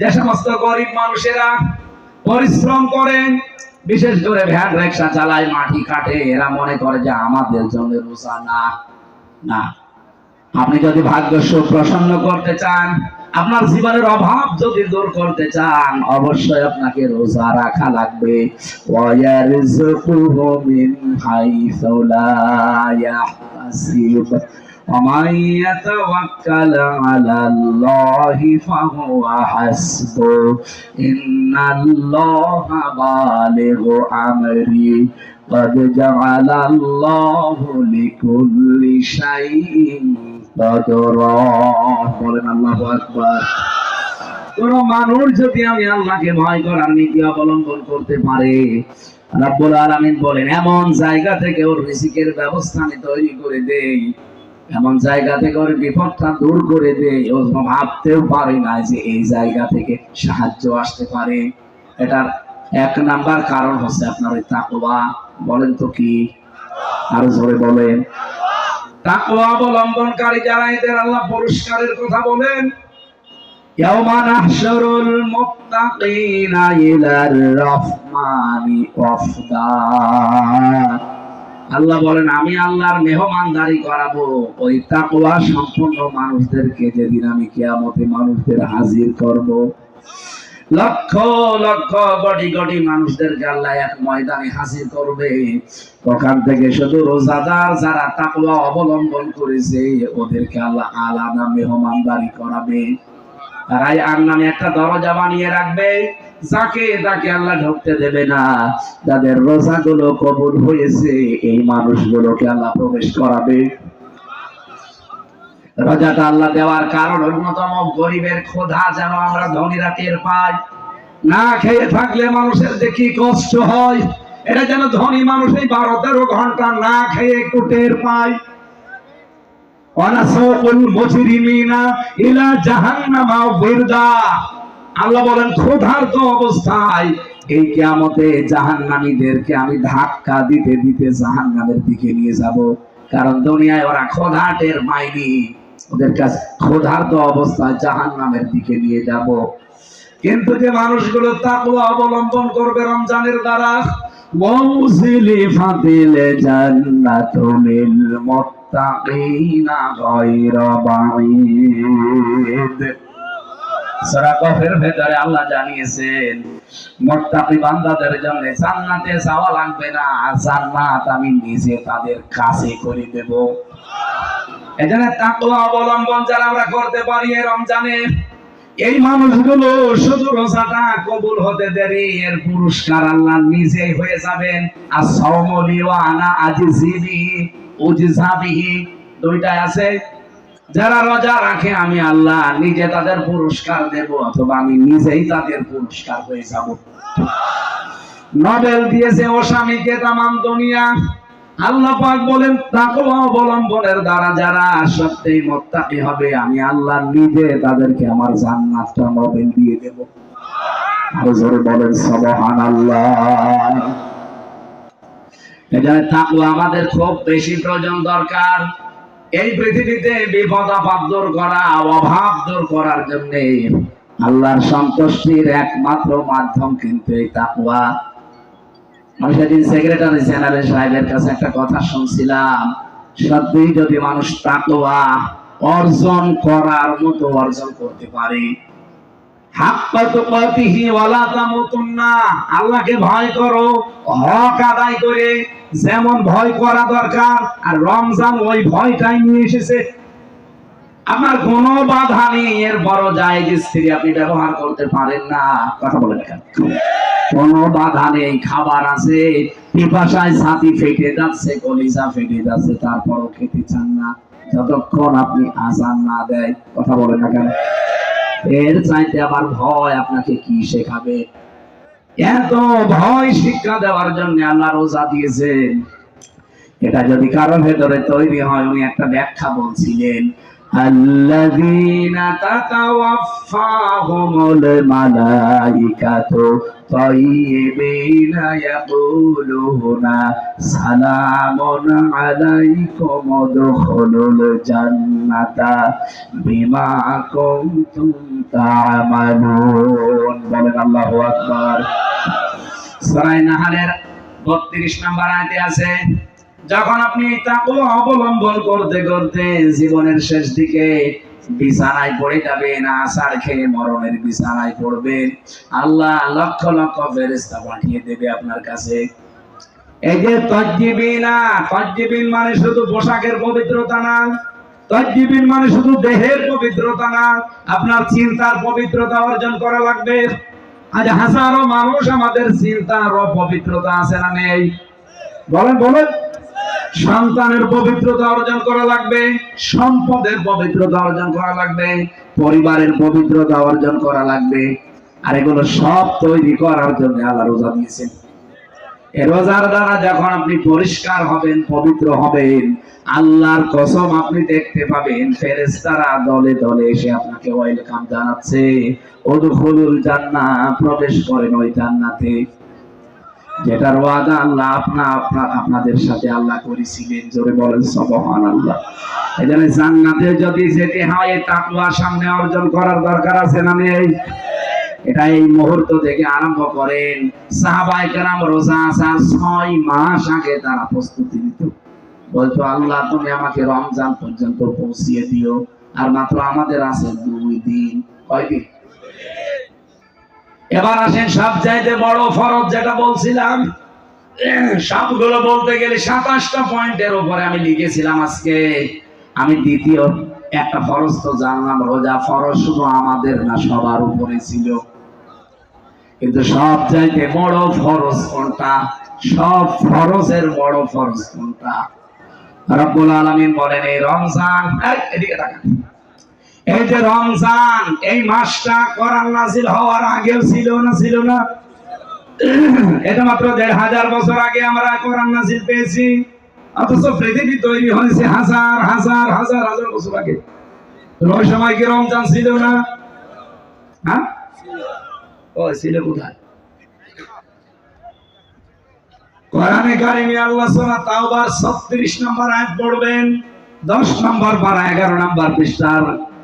যে সমস্ত গরিব মানুষেরা পরিশ্রম করেন, বিশেষ করে ভ্যান রিক্সা চালায়, মাটি কাটে। এরা মনে করে যে আমাদের জন্য রোজা না। না। আপনি যদি ভাগ্য প্রসন্ন করতে চান, আপনার জীবনের অভাব যদি দূর করতে চান, অবশ্যই আপনাকে রোজা রাখা লাগবে। ওয়ারযুকুহু মিন হাইসু লা ومن يتوكل على الله فهو حسبه إن الله بالغ أمري قد جعل الله لكل شيء قدرا বলেন আল্লাহু আকবার কোন মানুষ যদি আমি আল্লাহকে ভয় করার নীতি অবলম্বন করতে পারে রাব্বুল আলামিন বলেন এমন জায়গা থেকে ওর রিজিকের ব্যবস্থা আমি তৈরি করে দেই এমন জায়গা থেকে ওর বিপদটা দূর করে দেই ও ভাবতেও পারে না যে এই জায়গা থেকে সাহায্য আসতে পারে এটার এক নাম্বার কারণ হচ্ছে আপনার ওই তাকওয়া বলেন তো কি আরো জোরে বলেন তাকওয়া অবলম্বনকারী যারা এদের আল্লাহ পুরস্কারের কথা বলেন يوم نحشر المتقين إلى الرحمن وفدا আল্লাহ বলেন, আমি আল্লাহর মেহমানদারি করাবো। ওই তাকওয়া সম্পূর্ণ মানুষদেরকে যেদিন আমি কিয়ামতে মানুষদের হাজির করব। লক্ষ লক্ষ কোটি কোটি মানুষদেরকে আল্লাহ এক ময়দানে হাজির করবে। ওখান থেকে শুধু রোজাদার যারা তাকওয়া অবলম্বন করেছে, ওদেরকে আল্লাহ আলাদা মেহমানদারি করাবে। তারাই আর নামে একটা দরজা বানিয়ে রাখবে। যাকে তাকে আল্লাহ ঢুকতে দেবে না। যাদের রোজাগুলো কবুল হয়েছে, এই মানুষগুলোকে আল্লাহ প্রবেশ করাবে। রোজাটা আল্লাহ দেওয়ার কারণ অন্যতম, গরিবের ক্ষোধা যেন আমরা ধনীরা টের পাই। না খেয়ে থাকলে মানুষের যে কি কষ্ট হয়, এটা যেন ধনী মানুষ এই বারো তেরো ঘণ্টা না খেয়ে একটু টের পায়। ওয়ানাসাউকুল মুজরিমিনা ইলা জাহান্নামা ওয়িরদা। আল্লাহ বলেন, ক্ষুধার্ত অবস্থায় এই কেয়ামতে জাহান নামীদেরকে আমি ধাক্কা দিতে দিতে জাহান নামের দিকে নিয়ে যাব। কারণ দুনিয়ায় ওরা ক্ষোধাটের মাইনি ওদের কাছে ক্ষোধার্ত অবস্থায় জাহান নামের দিকে নিয়ে যাব। কিন্তু যে মানুষগুলো তাকুয়া অবলম্বন করবে রমজানের দ্বারা মৌসিলি ফাতিলে জান্নাতুল মুত্তাকিনা গায়রা বাঈদ। ভেতরে আল্লাহ জানিয়েছেন বান্দাদের জন্য জান্নাতে যাওয়া লাগবে না জান্নাত আমি নিজে তাদের কাছে করে দেব। এখানে তাকওয়া অবলম্বন যারা আমরা করতে পারি এই রমজানে, এই মানুষগুলো শুধু রোজাটা কবুল হতে দেরি, এর পুরস্কার আল্লাহ নিজেই হয়ে যাবেন। আর সৌমলি আনা আজিজিবি উজিজাবিহি আছে। যারা রোজা রাখে, আমি আল্লাহ নিজে তাদের পুরস্কার দেব, অথবা আমি নিজেই তাদের পুরস্কার হয়ে যাব। নোবেল দিয়েছে ও স্বামীকে তামাম দুনিয়া। আল্লাহ পাক বলেন, তাকওয়া অবলম্বনের দ্বারা যারা সত্যিই মুত্তাকি হবে, আমি আল্লাহ নিজে তাদেরকে আমার জান্নাতটা নোবেল দিয়ে দেব। আরও জোরে বলেন, সুবহানাল্লাহ। এখানে তাকওয়া আমাদের খুব বেশি প্রয়োজন দরকার। এই পৃথিবীতে বিপদ, আপদ দূর করা, অভাব দূর করার জন্য আল্লাহর সন্তুষ্টির একমাত্র মাধ্যম কিন্তু এই তাকুয়া আমি সেদিন সেক্রেটারি জেনারেল সাহেবের কাছে একটা কথা শুনছিলাম সত্যি যদি মানুষ তাকুয়া অর্জন করার মতো অর্জন করতে পারে আল্লাহকে ভয় করো, হক আদায় করে যেমন ভয় করা দরকার, আর রমজান ওই ভয়টাই নিয়ে এসেছে। আপনার কোনো বাধা নেই, এর বড় স্ত্রী আপনি ব্যবহার করতে পারেন না। কথা বলে দেখেন বাধা নেই, খাবার আছে, পিপাসায় ছাতি ফেটে যাচ্ছে, কলিজা ফেটে যাচ্ছে, তারপরও খেতে চান না। যতক্ষণ আপনি আজান না দেয়, কথা বলে না এর চাইতে আবার ভয় আপনাকে কি শেখাবে? এত ভয় শিক্ষা দেওয়ার জন্য আল্লাহ রোজা দিয়েছেন। এটা যদি কারও ভেতরে তৈরি হয়, উনি একটা ব্যাখ্যা বলছিলেন। الذين تتوفاهم الملائكة طيبين يقولون سلام عليكم ادخلوا الجنة بما كنتم تعملون আল্লাহু আকবার সূরা নাহলের 32 নম্বর আয়াতে আছে যখন আপনি তাকওয়া অবলম্বন করতে করতে জীবনের শেষ দিকে বিছানায় পড়ে যাবেন, আসার খেয়ে মরণের বিছানায় পড়বেন, আল্লাহ লক্ষ লক্ষ ফেরেশতা পাঠিয়ে দেবে আপনার কাছে। এই যে তজ্জিবিনা তজ্জিবিন মানে শুধু পোশাকের পবিত্রতা না তজ্জিবিন মানে শুধু দেহের পবিত্রতা না, আপনার চিন্তার পবিত্রতা অর্জন করা লাগবে। আজ হাজারো মানুষ আমাদের চিন্তার পবিত্রতা আছে না নেই? বলেন বলেন। সন্তানের পবিত্রতা অর্জন করা লাগবে, সম্পদের পবিত্রতা অর্জন করা লাগবে, পরিবারের পবিত্রতা অর্জন করা লাগবে। আর এগুলো সব তৈরি করার জন্য আল্লাহ রোজা দিয়েছেন। রোজার দ্বারা যখন আপনি পরিষ্কার হবেন, পবিত্র হবেন, আল্লাহর কসম আপনি দেখতে পাবেন, ফেরেশতারা দলে দলে এসে আপনাকে ওয়েলকাম জানাচ্ছে। ওদখুলুল জান্নাহ, প্রবেশ করেন ওই জান্নাতে। যেটার ওয়াদা আল্লাহ, আপনা আপনা- আপনাদের সাথে আল্লাহ করেছিলেন। জোরে বলেন সবহান আল্লাহ এখানে জান্নাতে যদি যেতে হয়, তাকওয়া সামনে অর্জন করার দরকার আছে না নেই? এটা এই মুহূর্ত থেকে আরম্ভ করেন। সাহাবাই রোজা আসার ছয় মাস আগে তারা প্রস্তুতি নিত। বলতো, আল্লাহ, তুমি আমাকে রমজান পর্যন্ত পৌঁছিয়ে দিও। আর মাত্র আমাদের আছে দুই দিন। কয়দিন এবার আসেন সব চাইতে বড় ফরজ যেটা বলছিলাম। সবগুলো বলতে গেলে সাতাশটা পয়েন্টের উপরে আমি লিখেছিলাম আজকে। আমি দ্বিতীয় একটা ফরজ তো জানলাম, রোজা ফরজ শুধু আমাদের না, সবার উপরে ছিল। কিন্তু সব চাইতে বড় ফরজ কোনটা? সব ফরজের বড় ফরজ কোনটা? রব্বুল আলামিন বলেন, এই রমজান এদিকে তাকান। এই যে রমজান, এই মাসটা কোরআন নাজিল হওয়ার আগেও ছিল না ছিল না? এটা মাত্র দেড় হাজার বছর আগে আমরা কোরআন নাজিল পেয়েছি। অথচ পৃথিবী তৈরি হয়েছে হাজার হাজার হাজার হাজার বছর আগে। ওই সময় কি রমজান ছিল না? হ্যাঁ? ছিল কোথায়? কোরআনে কারিমে আল্লাহ সূরা তাওবার 36 নম্বর আয়াত পড়বেন 10 নম্বর পারা 11 নম্বর পৃষ্ঠার।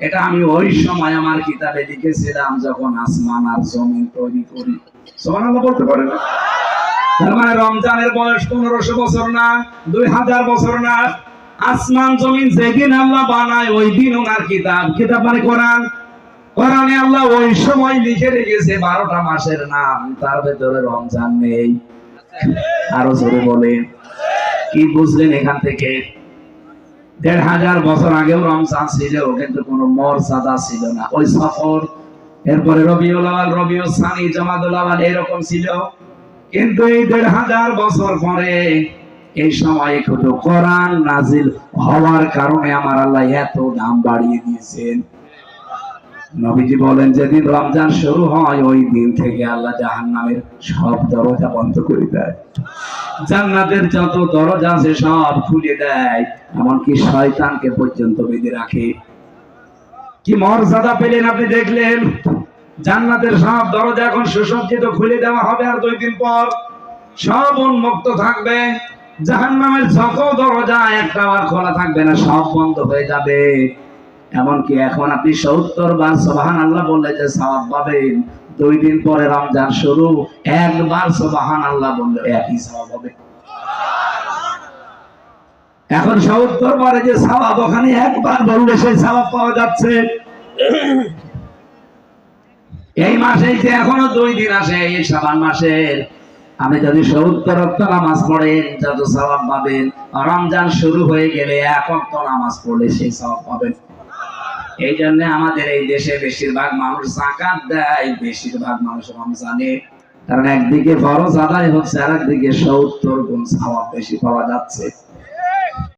এটা আমি ওই সময় আমার কিতাবে লিখেছিলাম যখন আসমান আর জমিন তৈরি করি। সোমান বলতে পারে না? তার মানে রমজানের বয়স পনেরোশো বছর না, দুই হাজার বছর না। আসমান, জমিন যেদিন আল্লাহ বানায়, ওই দিন ওনার কিতাব। কিতাব মানে কোরআন। কোরআনে আল্লাহ ওই সময় লিখে রেখেছে বারোটা মাসের নাম। তার ভেতরে রমজান নেই। আরও জোরে বলেন। কি বুঝলেন এখান থেকে? দেড় হাজার বছর আগেও রমজান ছিল, কিন্তু কোনো মর্যাদা ছিল না। ওই সফর, এরপরে রবিউল আওয়াল, রবিউল সানি জামাদুল আওয়াল এরকম ছিল। কিন্তু এই দেড় হাজার বছর পরে এই সময় একটু কোরআন নাজিল হওয়ার কারণে আমার আল্লাহ এত দাম বাড়িয়ে দিয়েছেন। নবীজি বলেন, যেদিন রমজান শুরু হয়, ওই দিন থেকে আল্লাহ জাহান্নামের সব দরজা বন্ধ করে দেয়। জান্নাতের যত দরজা আছে সব খুলে দেয়, এমনকি শয়তানকে পর্যন্ত বেঁধে রাখে। কি মর্যাদা পেলেন আপনি দেখলেন? জান্নাতের সব দরজা এখন সুসজ্জিত, খুলে দেওয়া হবে আর দুই দিন পর। সব উন্মুক্ত থাকবে। জাহান্নামের যত দরজা, একটা আর খোলা থাকবে না, সব বন্ধ হয়ে যাবে। এমনকি এখন আপনি সত্তর বার সোবাহান আল্লাহ বললে যে সওয়াব পাবেন। দুই দিন পরে রমজান শুরু। একবার সোবাহান আল্লাহ বললে, একই সওয়াব হবে। এখন সত্তর বারে যে সওয়াব ওখানে একবার বললে সেই সওয়াব পাওয়া যাচ্ছে। এই মাসে এখনও দুই দিন আসে, এই সাবান মাসের। আপনি যদি সত্তর অক্ত নামাজ পড়েন, যত সওয়াব পাবেন। রমজান শুরু হয়ে গেলে এক অক্ত নামাজ পড়লে সেই সওয়াব পাবেন। এই জন্য আমাদের এই দেশে বেশিরভাগ মানুষ জাকাত দেয়, বেশিরভাগ মানুষ রমজানে। কারণ একদিকে ফরজ আদায় হচ্ছে আর একদিকে সত্তর গুণ সাওয়াব বেশি পাওয়া যাচ্ছে।